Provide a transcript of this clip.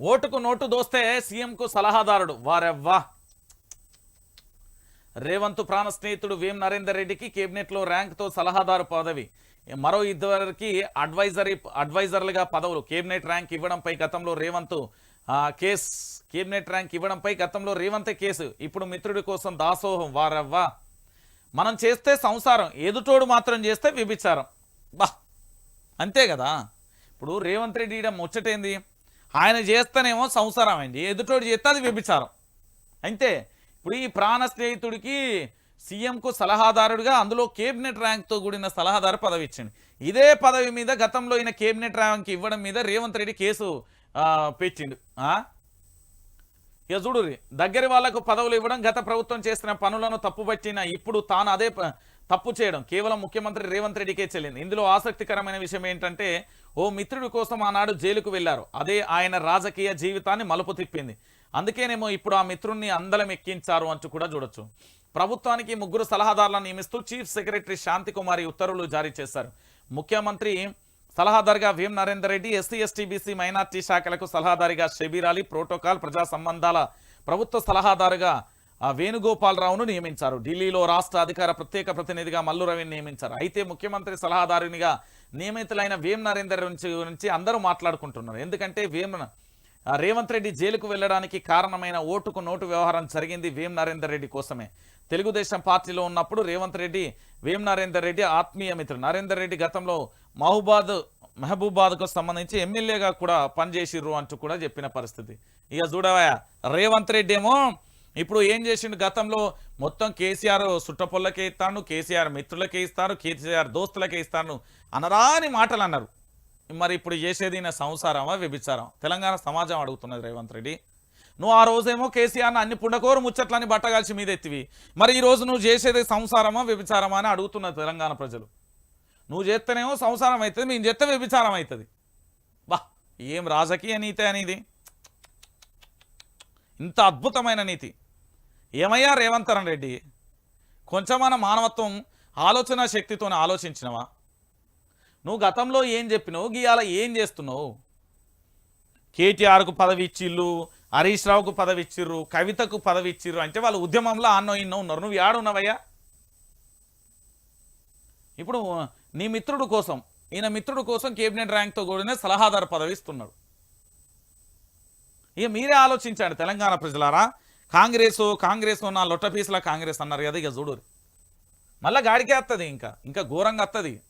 ఓటుకు నోటు దోస్తే సీఎంకు సలహాదారుడు. వారెవ్వా? రేవంత్ ప్రాణ స్నేహితుడు వేం నరేందర్ రెడ్డికి కేబినెట్లో ర్యాంక్తో సలహాదారు పదవి. మరో ఇద్దరికి అడ్వైజరీ అడ్వైజర్లుగా పదవులు. కేబినెట్ ర్యాంక్ ఇవ్వడంపై గతంలో రేవంత్ కేస్ కేబినెట్ ర్యాంక్ ఇవ్వడంపై గతంలో రేవంతే కేసు. ఇప్పుడు మిత్రుడి కోసం దాసోహం. వారవ్వా? మనం చేస్తే సంసారం. ఎదుటోడు మాత్రం చేస్తే విభిచారం బా! అంతే కదా? ఇప్పుడు రేవంత్ రెడ్డి ఈడ ముచ్చటేంది? ఆయన చేస్తేనేమో సంసారం అండి ఎదుటోడు చేస్తే అది వ్యభిచారం. అంతే. ఇప్పుడు ఈ ప్రాణ స్నేహితుడికి సీఎంకు సలహాదారుడిగా అందులో కేబినెట్ ర్యాంక్తో కూడిన సలహాదారు పదవి ఇచ్చింది ఇదే పదవి మీద గతంలో ఈయన కేబినెట్ ర్యాంక్ ఇవ్వడం మీద రేవంత్ రెడ్డి కేసు ఆ, పెట్టిండు. ఆ? ఇక చూడు దగ్గర వాళ్ళకు పదవులు ఇవ్వడం గత ప్రభుత్వం చేసిన పనులను తప్పుపట్టిన ఇప్పుడు తాను అదే తప్పు చేయడం. కేవలం ముఖ్యమంత్రి రేవంత్ రెడ్డికే చెల్లింది. ఇందులో ఆసక్తికరమైన విషయం ఏంటంటే ఓ మిత్రుడి కోసం ఆనాడు జైలుకు వెళ్ళారు. అదే ఆయన రాజకీయ జీవితాన్ని మలుపు తిప్పింది. అందుకేనేమో ఇప్పుడు ఆ మిత్రుణ్ణి అందలం ఎక్కించారు అంటూ కూడా చూడొచ్చు. ప్రభుత్వానికి ముగ్గురు సలహాదారులను నియమిస్తూ చీఫ్ సెక్రటరీ శాంతికుమారి ఉత్తర్వులు జారీ చేశారు. ముఖ్యమంత్రి సలహాదారుగా VM Narender Reddy SC ST BC minority శాఖలకు సలహాదారిగా షబీర్ అలీ ప్రోటోకాల్ ప్రజా సంబంధాల ప్రభుత్వ సలహాదారుగా వేణుగోపాలరావును నియమించారు. ఢిల్లీలో రాష్ట్ర అధికార ప్రత్యేక ప్రతినిధిగా మల్లు రవిని నియమించారు. అయితే ముఖ్యమంత్రి సలహాదారునిగా నియమితులైన వేం నరేందర్ నుంచి గురించి అందరూ మాట్లాడుకుంటున్నారు. ఎందుకంటే వేం రేవంత్ రెడ్డి జైలుకు వెళ్ళడానికి కారణమైన ఓటుకు నోటు వ్యవహారం జరిగింది వేం నరేందర్ రెడ్డి కోసమే. తెలుగుదేశం పార్టీలో ఉన్నప్పుడు రేవంత్ రెడ్డి వేం నరేందర్ రెడ్డి ఆత్మీయ మిత్రుడు. నరేందర్ రెడ్డి గతంలో మహబూబాద్ మహబూబాద్కు సంబంధించి ఎమ్మెల్యేగా కూడా పనిచేసిర్రు అంటూ కూడా చెప్పిన పరిస్థితి. ఇక చూడవా రేవంత్ రెడ్డి ఏమో ఇప్పుడు ఏం చేసిండు? గతంలో మొత్తం కేసీఆర్ సుట్టపొల్లకే ఇస్తాను కేసీఆర్ మిత్రులకే ఇస్తాను కేసీఆర్ దోస్తులకే ఇస్తాను అనరాని మాటలు అన్నారు మరి ఇప్పుడు చేసేది నా సంసారమా వ్యభిచారం తెలంగాణ సమాజం అడుగుతున్నది రేవంత్ రెడ్డి. నువ్వు ఆ రోజేమో కేసీఆర్ని అన్ని పుండకోరు ముచ్చట్లని బట్టగాల్చి మీద ఎత్తివి మరి ఈ రోజు నువ్వు చేసేది సంసారమా వ్యభిచారమా అని అడుగుతున్నది తెలంగాణ ప్రజలు. నువ్వు చేస్తేనేమో సంసారం అవుతుంది మేము చేస్తే వ్యభిచారం అవుతుంది బా ఏం రాజకీయ నీతి అనేది? ఇంత అద్భుతమైన నీతి. ఏమయ్యా రేవంతరణ్ రెడ్డి? కొంచెమైన మానవత్వం ఆలోచన శక్తితో ఆలోచించినవా? నువ్వు గతంలో ఏం చెప్పినావు? గీయాల ఏం చేస్తున్నావు? కేటీఆర్కు పదవి ఇచ్చిళ్ళు హరీష్ రావుకు పదవి ఇచ్చిర్రు కవితకు పదవి ఇచ్చిర్రు అంటే వాళ్ళు ఉద్యమంలో ఆన్నో ఇన్నో ఉన్నారు. నువ్వు ఏడున్నావయ్యా ఇప్పుడు నీ మిత్రుడు కోసం ఈయన మిత్రుడు కోసం కేబినెట్ ర్యాంక్తో కూడిన సలహాదారు పదవి ఇస్తున్నాడు ఇక మీరే ఆలోచించండి తెలంగాణ ప్రజలారా. కాంగ్రెస్ కాంగ్రెస్ నా లొట్ట పీసులా కాంగ్రెస్ అన్నారు కదా ఇక చూడు. మళ్ళా గాడికే వస్తుంది ఇంకా. ఇంకా ఘోరంగా వస్తుంది